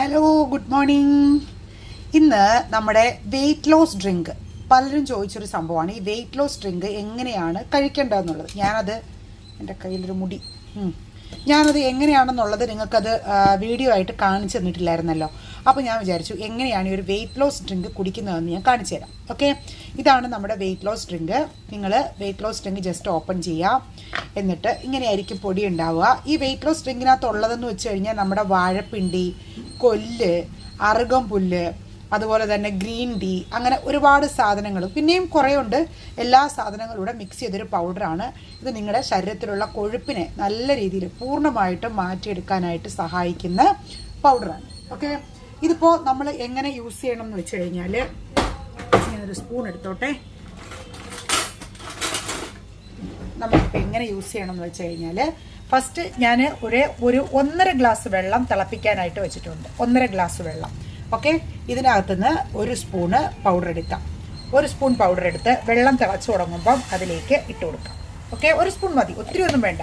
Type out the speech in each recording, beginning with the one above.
Hello good morning ഇന്ന് നമ്മുടെ weight loss drink പലരും ചോദിച്ചൊരു സംഭവമാണ്. ഈ വെയിറ്റ് ലോസ് ഡ്രിങ്ക് എങ്ങനെയാണ് കഴിക്കേണ്ടതെന്നുള്ളത്. ഞാനത് എന്റെ കയ്യിലൊരു മുടി. ഞാനത് എങ്ങനെയാണെന്നുള്ളത് നിങ്ങൾക്കത് വീഡിയോ ആയിട്ട് കാണിച്ചു തന്നിട്ടില്ലായിരുന്നല്ലോ. അപ്പോൾ ഞാൻ വിചാരിച്ചു എങ്ങനെയാണ് ഈ ഒരു വെയിറ്റ് ലോസ് ഡ്രിങ്ക് കുടിക്കുന്നതെന്ന് ഞാൻ കാണിച്ചു തരാം. ഓക്കെ? ഇതാണ് നമ്മുടെ വെയിറ്റ് ലോസ് ഡ്രിങ്ക് നിങ്ങൾ weight loss drink just open ചെയ്യുക. എന്നിട്ട് ഇങ്ങനെയായിരിക്കും പൊടി ഉണ്ടാവുക. ഈ വെയിറ്റ് ലോസ് ഡ്രിങ്കിനകത്ത് ഉള്ളതെന്ന് വെച്ച് കഴിഞ്ഞാൽ നമ്മുടെ വാഴപ്പിണ്ടി കൊല്ല് അറുകം പുല്ല് അതുപോലെ തന്നെ ഗ്രീൻ ടീ അങ്ങനെ ഒരുപാട് സാധനങ്ങൾ പിന്നെയും കുറേ ഉണ്ട് എല്ലാ സാധനങ്ങളും കൂടെ മിക്സ് ചെയ്തൊരു പൗഡറാണ് ഇത് നിങ്ങളുടെ ശരീരത്തിലുള്ള കൊഴുപ്പിനെ നല്ല രീതിയിൽ പൂർണമായിട്ടും മാറ്റിയെടുക്കാനായിട്ട് സഹായിക്കുന്ന പൗഡറാണ് ഓക്കെ ഇതിപ്പോൾ നമ്മൾ എങ്ങനെ യൂസ് ചെയ്യണം എന്ന് വെച്ച് കഴിഞ്ഞാൽ ഞാനൊരു സ്പൂൺ എടുത്തോട്ടെ. നമ്മളിപ്പോൾ എങ്ങനെ യൂസ് ചെയ്യണം എന്ന് വെച്ച് കഴിഞ്ഞാൽ ഫസ്റ്റ് ഞാൻ ഒരു ഒരു ഒന്നര ഗ്ലാസ് വെള്ളം തിളപ്പിക്കാനായിട്ട് വെച്ചിട്ടുണ്ട്. ഒന്നര ഗ്ലാസ് വെള്ളം. ഓക്കെ ഇതിനകത്തുനിന്ന് ഒരു സ്പൂണ് പൗഡർ എടുക്കാം. ഒരു സ്പൂൺ പൗഡർ എടുത്ത് വെള്ളം തിളച്ച് തുടങ്ങുമ്പം അതിലേക്ക് ഇട്ട് കൊടുക്കാം. ഓക്കെ ഒരു സ്പൂൺ മതി. ഒത്തിരി ഒന്നും വേണ്ട.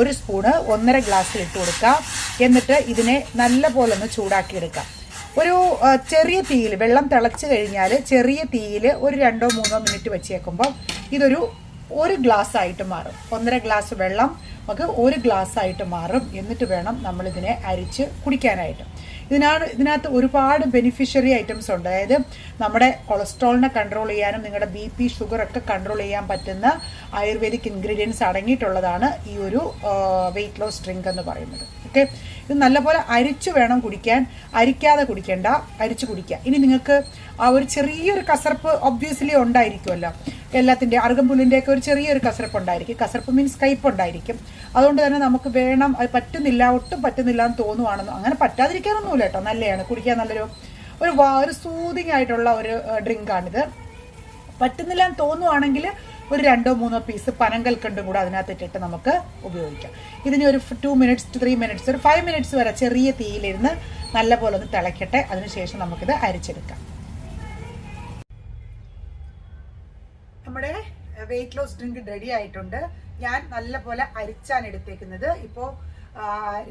ഒരു സ്പൂണ് ഒന്നര ഗ്ലാസ്സിൽ ഇട്ട് കൊടുക്കാം. എന്നിട്ട് ഇതിനെ നല്ല പോലെ ഒന്ന് ചൂടാക്കി എടുക്കാം. ഒരു ചെറിയ തീയിൽ വെള്ളം തിളച്ച് കഴിഞ്ഞാൽ ചെറിയ തീയിൽ ഒരു രണ്ടോ മൂന്നോ മിനിറ്റ് വെച്ചേക്കുമ്പോൾ ഇതൊരു ഒരു ഗ്ലാസ് ആയിട്ട് മാറും. ഒന്നര ഗ്ലാസ് വെള്ളം നമുക്ക് ഒരു ഗ്ലാസ് ആയിട്ട് മാറും. എന്നിട്ട് വേണം നമ്മൾ ഇതിനെ അരിച്ച് കുടിക്കാനായിട്ട്. ഇതിനാണ് ഇതിനകത്ത് ഒരുപാട് ബെനിഫിഷ്യറി ഐറ്റംസ് ഉണ്ട്. അതായത് നമ്മുടെ കൊളസ്ട്രോളിനെ കൺട്രോൾ ചെയ്യാനും നിങ്ങളുടെ ബി പി ഷുഗർ ഒക്കെ കൺട്രോൾ ചെയ്യാൻ പറ്റുന്ന ആയുർവേദിക് ഇൻഗ്രീഡിയൻസ് അടങ്ങിയിട്ടുള്ളതാണ് ഈ ഒരു വെയിറ്റ് ലോസ് ഡ്രിങ്ക് എന്ന് പറയുന്നത്. ഓക്കെ ഇത് നല്ലപോലെ അരിച്ചു വേണം കുടിക്കാൻ. അരിക്കാതെ കുടിക്കേണ്ട. അരിച്ചു കുടിക്കുക. ഇനി നിങ്ങൾക്ക് ആ ഒരു ചെറിയൊരു കസർപ്പ് ഒബ്വിയസ്ലി ഉണ്ടായിരിക്കുമല്ലോ. എല്ലാത്തിന്റെ അറുകമ്പുല്ലിന്റെ ഒക്കെ ഒരു ചെറിയൊരു കസർപ്പ് ഉണ്ടായിരിക്കും കസർപ്പ് മീൻസ് കയ്പ് ഉണ്ടായിരിക്കും അതുകൊണ്ട് തന്നെ നമുക്ക് വേണം അത് പറ്റുന്നില്ല ഒട്ടും പറ്റുന്നില്ല എന്ന് തോന്നുവാണെന്നോ അങ്ങനെ പറ്റാതിരിക്കാനൊന്നുമില്ല കേട്ടോ. നല്ലതാണ് കുടിക്കാൻ നല്ലൊരു ഒരു വാ- ഒരു സൂതിങ് ആയിട്ടുള്ള ഒരു ഡ്രിങ്കാണിത് പറ്റുന്നില്ല എന്ന് തോന്നുവാണെങ്കിൽ ഒരു രണ്ടോ മൂന്നോ പീസ് പനങ്കൽക്കണ്ടും കൂടെ അതിനകത്ത് ഇട്ടിട്ട് നമുക്ക് ഉപയോഗിക്കാം. ഇതിന് ഒരു two minutes two three minutes ഒരു ഫൈവ് മിനിറ്റ്സ് വരെ ചെറിയ തീയിലിരുന്ന് നല്ലപോലെ ഒന്ന് തിളയ്ക്കട്ടെ അതിനുശേഷം നമുക്കിത് അരിച്ചെടുക്കാം. നമ്മുടെ വെയിറ്റ് ലോസ് ഡ്രിങ്ക് റെഡി ആയിട്ടുണ്ട്. ഞാൻ നല്ലപോലെ അരിച്ചാണ് എടുത്തേക്കുന്നത്. ഇപ്പോൾ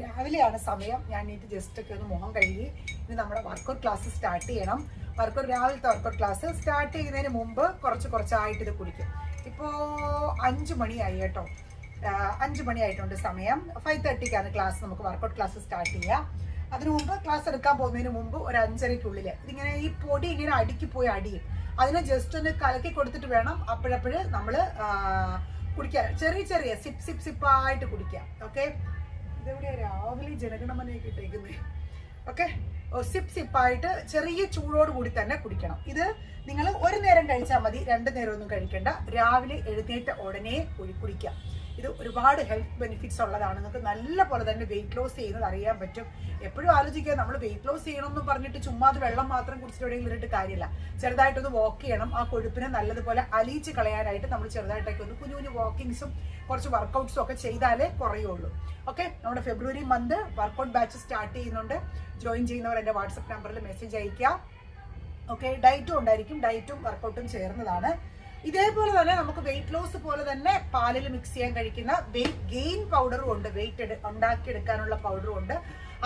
രാവിലെയാണ് സമയം. ഞാൻ ഇത് ജസ്റ്റ് ഒക്കെ ഒന്ന് മുഖം കഴുകി ഇനി നമ്മുടെ വർക്കൗട്ട് ക്ലാസ് സ്റ്റാർട്ട് ചെയ്യണം. വർക്കൗട്ട് രാവിലത്തെ വർക്കൗട്ട് ക്ലാസ് സ്റ്റാർട്ട് ചെയ്യുന്നതിന് മുമ്പ് കുറച്ച് കുറച്ചായിട്ട് ഇത് കുടിക്കും. ഇപ്പോൾ അഞ്ച് മണിയായി കേട്ടോ. അഞ്ച് മണിയായിട്ടുണ്ട് സമയം. ഫൈവ് തേർട്ടിക്കാണ് ക്ലാസ് നമുക്ക് വർക്കൗട്ട് ക്ലാസ് സ്റ്റാർട്ട് ചെയ്യാം. അതിനു മുമ്പ് ക്ലാസ് എടുക്കാൻ പോകുന്നതിന് മുമ്പ് ഒരു അഞ്ചരയ്ക്കുള്ളിൽ ഇതിങ്ങനെ ഈ പൊടി ഇങ്ങനെ അടുക്കി പോയി അടിയും. അതിനെ ജസ്റ്റ് ഒന്ന് കലക്കി കൊടുത്തിട്ട് വേണം അപ്പോഴപ്പോഴ് നമ്മൾ കുടിക്കാൻ. ചെറിയ ചെറിയ സിപ്പ് സിപ്പ് സിപ്പായിട്ട് കുടിക്കാം. ഓക്കെ ഇതെവിടെയാണ് രാവിലെ ജനഗണമനയൊക്കെ ഇട്ടേക്കുന്നത് ഓക്കെ? സിപ്പ് സിപ്പായിട്ട് ചെറിയ ചൂടോട് കൂടി തന്നെ കുടിക്കണം. ഇത് നിങ്ങൾ ഒരു നേരം കഴിച്ചാൽ മതി രണ്ട് നേരം ഒന്നും കഴിക്കണ്ട. രാവിലെ എഴുന്നേറ്റ ഉടനെ കുടിക്കുക. കുടിക്കാം ഇത് ഒരുപാട് ഹെൽത്ത് ബെനിഫിറ്റ്സ് ഉള്ളതാണ്. നിങ്ങൾക്ക് നല്ല പോലെ തന്നെ വെയിറ്റ് ലോസ് ചെയ്യുന്നത് അറിയാൻ പറ്റും. എപ്പോഴും ആലോചിക്കുക നമ്മൾ വെയിറ്റ് ലോസ് ചെയ്യണമെന്ന് പറഞ്ഞിട്ട് ചുമ്മാ അത് വെള്ളം മാത്രം കുടിച്ചിട്ട് എവിടെയെങ്കിലും കാര്യമില്ല. ചെറുതായിട്ടൊന്ന് വാക്ക് ചെയ്യണം. ആ കൊഴുപ്പിനെ നല്ലതുപോലെ അലിയിച്ച് കളയാനായിട്ട് നമ്മൾ ചെറുതായിട്ടൊക്കെ ഒന്ന് കുഞ്ഞു കുഞ്ഞു വാക്കിങ്സും കുറച്ച് വർക്കൗട്ട്സും ഒക്കെ ചെയ്താലേ കുറയുള്ളൂ. ഓക്കെ നമ്മുടെ February month workout batch start ചെയ്യുന്നുണ്ട്. ജോയിൻ ചെയ്യുന്നവർ എന്റെ വാട്സപ്പ് നമ്പറിൽ മെസ്സേജ് അയക്കുക ഓക്കെ ഡയറ്റും ഉണ്ടായിരിക്കും. ഡയറ്റും വർക്കൗട്ടും ചേർന്നതാണ്. ഇതേപോലെ തന്നെ നമുക്ക് വെയിറ്റ് ലോസ് പോലെ തന്നെ പാലിൽ മിക്സ് ചെയ്യാൻ കഴിക്കുന്ന വെയിറ്റ് ഗെയിൻ പൗഡറും ഉണ്ട്. വെയിറ്റ് ഉണ്ടാക്കിയെടുക്കാനുള്ള പൗഡറും ഉണ്ട്.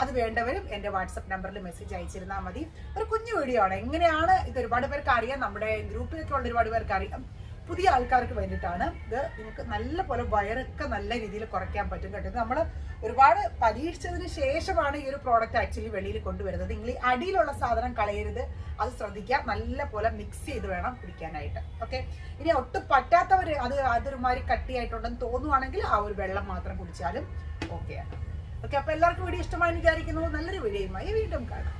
അത് വേണ്ടവരും എന്റെ വാട്സപ്പ് നമ്പറിൽ മെസ്സേജ് അയച്ചിരുന്നാൽ മതി. ഒരു കുഞ്ഞു വീഡിയോ ആണ്. എങ്ങനെയാണ്? ഇത് ഒരുപാട് പേർക്ക് അറിയാം. നമ്മുടെ ഗ്രൂപ്പിലൊക്കെ ഉള്ള ഒരുപാട് പേർക്ക് അറിയാം. പുതിയ ആൾക്കാർക്ക് വേണ്ടിയിട്ടാണ് ഇത് നിങ്ങൾക്ക് നല്ല പോലെ വയറൊക്കെ നല്ല രീതിയിൽ കുറയ്ക്കാൻ പറ്റും കേട്ടോ. നമ്മൾ ഒരുപാട് പരീക്ഷിച്ചതിന് ശേഷമാണ് ഈ ഒരു പ്രോഡക്റ്റ് ആക്ച്വലി വെളിയിൽ കൊണ്ടുവരുന്നത്. നിങ്ങൾ ഈ അടിയിലുള്ള സാധനം കളയരുത്. അത് ശ്രദ്ധിക്കുക. നല്ല പോലെ മിക്സ് ചെയ്ത് വേണം കുടിക്കാനായിട്ട്. ഓക്കെ ഇനി ഒട്ടും പറ്റാത്തവർ അത് അതൊരുമാതിരി കട്ടിയായിട്ടുണ്ടെന്ന് തോന്നുവാണെങ്കിൽ ആ ഒരു വെള്ളം മാത്രം കുടിച്ചാലും ഓക്കെയാണ് ഓക്കെ അപ്പോൾ എല്ലാവർക്കും വീഡിയോ ഇഷ്ടമായി വിചാരിക്കുന്നു. നല്ലൊരു വീഡിയോയുമായി വീണ്ടും കാണാം.